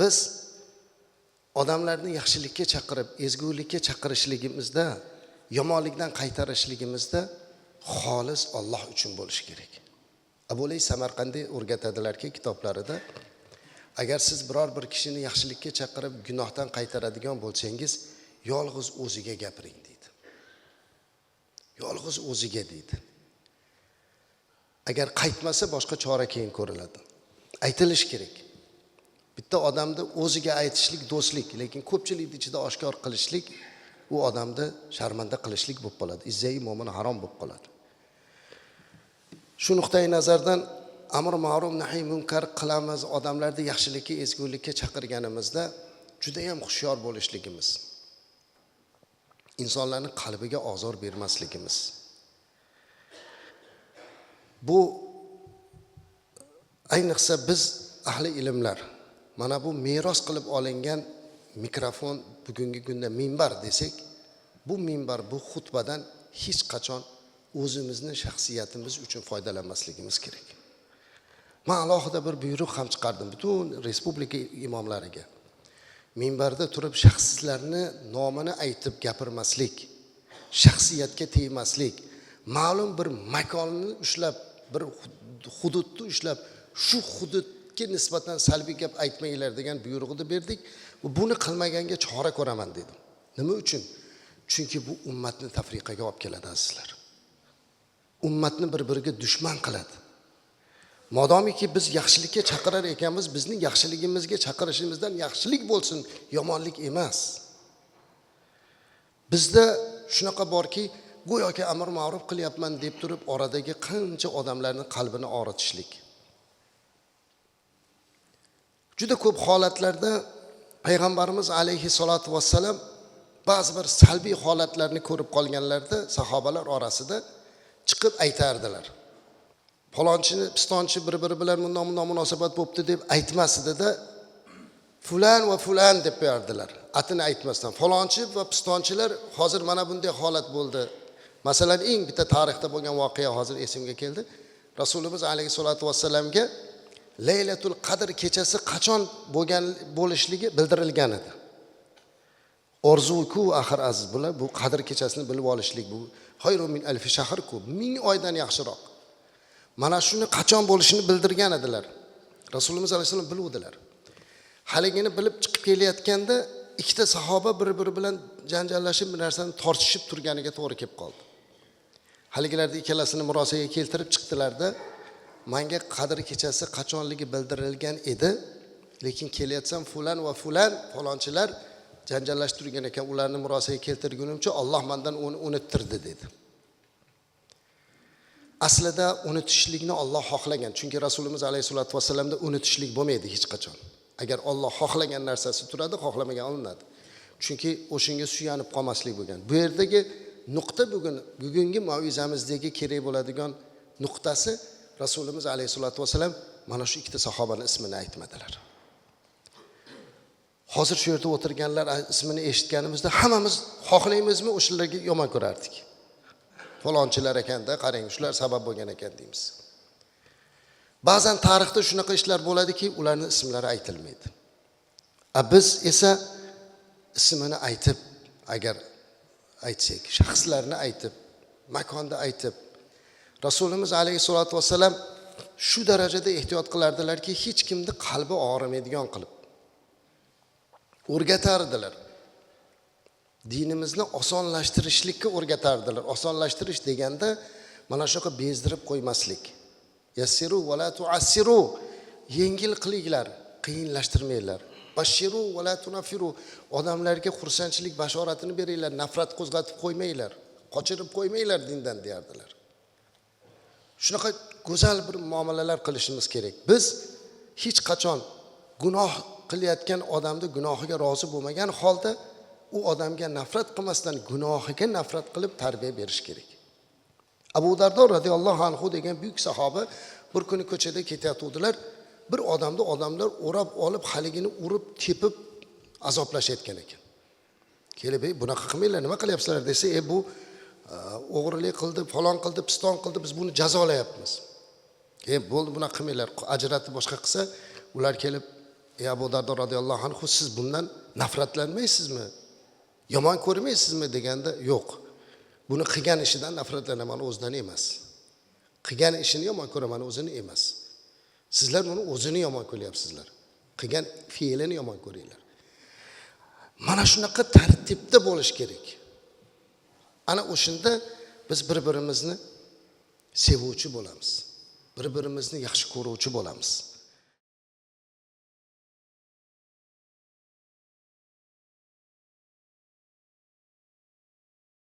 biz odamlarni yaxshilikka chaqirib ezgulikka chaqirishligimizda yomonlikdan qaytarishligimizda xolis olloh uchun bo'lishi kerak. Abulay samarqandiy o'rgatadilarki kitoblarida agar siz biror bir kishini yaxshilikka chaqirib gunohdan qaytaradigan bo'lsangiz yolg'iz o'ziga gapiring deydi. Yolg'iz o'ziga deydi. Agar qaytmasa boshqa chora keyin ko'riladi. Aytilish kerak bitta odamni o'ziga aytishlik do'stlik lekin ko'pchilikni ichida oshkor qilishlik u odamni sharmanda qilishlik bo'lib qoladi. Izzai mo'min harom bo'lib qoladi. Shu nuqtai nazardan amr ma'ruf nahiy munkar qilamiz. Odamlarni yaxshilikka ezgulikka chaqirganimizda judayam hushyor bo'lishligimiz insonlarni qalbiga ozor bermasligimiz. Bu ayniqsa biz ahli ilmlar mana bu meros qilib olingan mikrofon bugungi kunda minbar desak bu minbar bu xutbadan hech qachon o'zimizni shaxsiyatimiz uchun foydalanmasligimiz kerak. Man alohida bir buyruq ham chiqardim butun respublika imomlariga. Minbarda turib shaxslarni nomini aytib gapirmaslik shaxsiyatga tegmaslik ma'lum bir makonni ushlab bir hududni ushlab shu hudud hududga nisbatan salbiy gap aytmanglar degan buyrug'ini berdik buni qilmaganga chora ko'raman dedim. Nima uchun chunki bu ummatni tafriqaga olib keladi azizlar. Ummatni bir biriga dushman qiladi. Modomiki biz yaxshilikka chaqirar ekanmiz bizni yaxshiligimizga chaqirishimizdan yaxshilik bo'lsin yomonlik emas. Bizda shunaqa borki go'yoki amr ma'ruf qilyapman deb turib oradagi qancha odamlarni qalbini og'ritishlik juda ko'p holatlarda payg'ambarimiz alayhissalotu vassalam ba'zi bir salbiy holatlarni ko'rib qolganlarida sahobalar orasida chiqib aytardilar. Falonchini pistonchi bir biri bilan bundoq bundoq munosabat bo'libdi deb aytmas edida fulan va fulan deb qo'yardilar atini aytmasdan falonchi va pistonchilar hozir mana bunday holat bo'ldi. Masalan eng bitta tarixda bo'lgan voqea hozir esimga keldi. Rasulimiz alayhissalotu vassalamga laylatul qadr kechasi qachon bo'lgan bo'lishligi bildirilgan edi. Orzuku axir aziz bular bu qadr kechasini bilib olishlik bu hayru min alfi shahrku ming oydan yaxshiroq. Mana shuni qachon bo'lishini bildirgan edilar. Rasulimiz vasallam biluvdilar. Haligini bilib chiqib kelayotganda ikkita sahoba bir biri bilan janjallashib bir narsani tortishib turganiga to'g'ri kelib qoldi. Haligilarni ikkalasini murosaga keltirib chiqdilarda manga qadr kechasi qachonligi bildirilgan edi. Lekin kelayotsam fulan va fulan falonchilar janjallashib turgan ekan ularni murosaga keltirgunimcha olloh mandan uni unuttirdi dedi. Aslida unutishlikni olloh xohlagan chunki rasulimiz alayhissalotu vassalamda unutishlik bo'lmaydi hech qachon. Agar olloh xohlagan narsasi turadi xohlamagan olinadi. Chunki o'shanga suyanib qolmaslik bo'lgan. Bu yerdagi nuqta bugun bugungi mavizamizdagi kerak bo'ladigan nuqtasi rasulimiz alayhissalotu vassalam mana shu ikkita sahobani ismini aytmadilar. Hozir shu yerda o'tirganlar ismini eshitganimizda hammamiz xohlaymizmi o'shalarga yomon ko'rardik. Falonchilar ekanda qarang shular sabab bo'lgan ekan deymiz. Ba'zan tarixda shunaqa ishlar bo'ladiki ularni ismlari aytilmaydi. A biz esa ismini aytib agar aytsak shaxslarni aytib makonni aytib rasulimiz alayhissalotu vassalam shu darajada ehtiyot qilardilarki hech kimni qalbi og'rimaydigan qilib o'rgatardilar. Dinimizni osonlashtirishlikka o'rgatardilar. Osonlashtirish deganda mana shunaqa bezdirib qo'ymaslik. Yassiru va la tuassiru yengil qilinglar qiyinlashtirmanglar. Bashiru va la tunafiru odamlarga xursandchilik bashoratini beringlar nafrat qo'zg'atib qo'ymanglar qochirib qo'ymanglar dindan deyardilar. Shunaqa go'zal bir muomalalar qilishimiz kerak. Biz hech qachon gunoh qilayotgan odamni gunohiga rozi bo'lmagan holda u odamga nafrat qilmasdan gunohiga nafrat qilib tarbiya berish kerak. Abu dardo roziyallohu anhu degan buyuk sahoba bir kuni ko'chada ketayotgandilar bir odamni odamlar o'rab olib haligini urib tepib azoblashayotgan ekan. Kelib ey bunaqa qilmanglar nima qilyapsizlar? desa e bu o'g'irlik qildi falon qildi piston qildi biz buni jazolayapmiz. E bo'ldi bunaqa qilmanglar ajratib boshqa qilsa ular kelib ey abu dardo roziyallohu anhu siz bundan nafratlanmaysizmi? Yomon ko'rmaysizmi? deganda yo'q. Buni qilgan ishidan nafratlanaman o'zidan emas. Qilgan ishini yomon ko'raman o'zini emas. Sizlar uni o'zini yomon ko'ryapsizlar. Qilgan fe'lini yomon ko'ringlar. Mana shunaqa tartibda bo'lish kerak ana o'shanda biz bir birimizni sevuvchi bo'lamiz. Bir birimizni yaxshi ko'ruvchi bo'lamiz.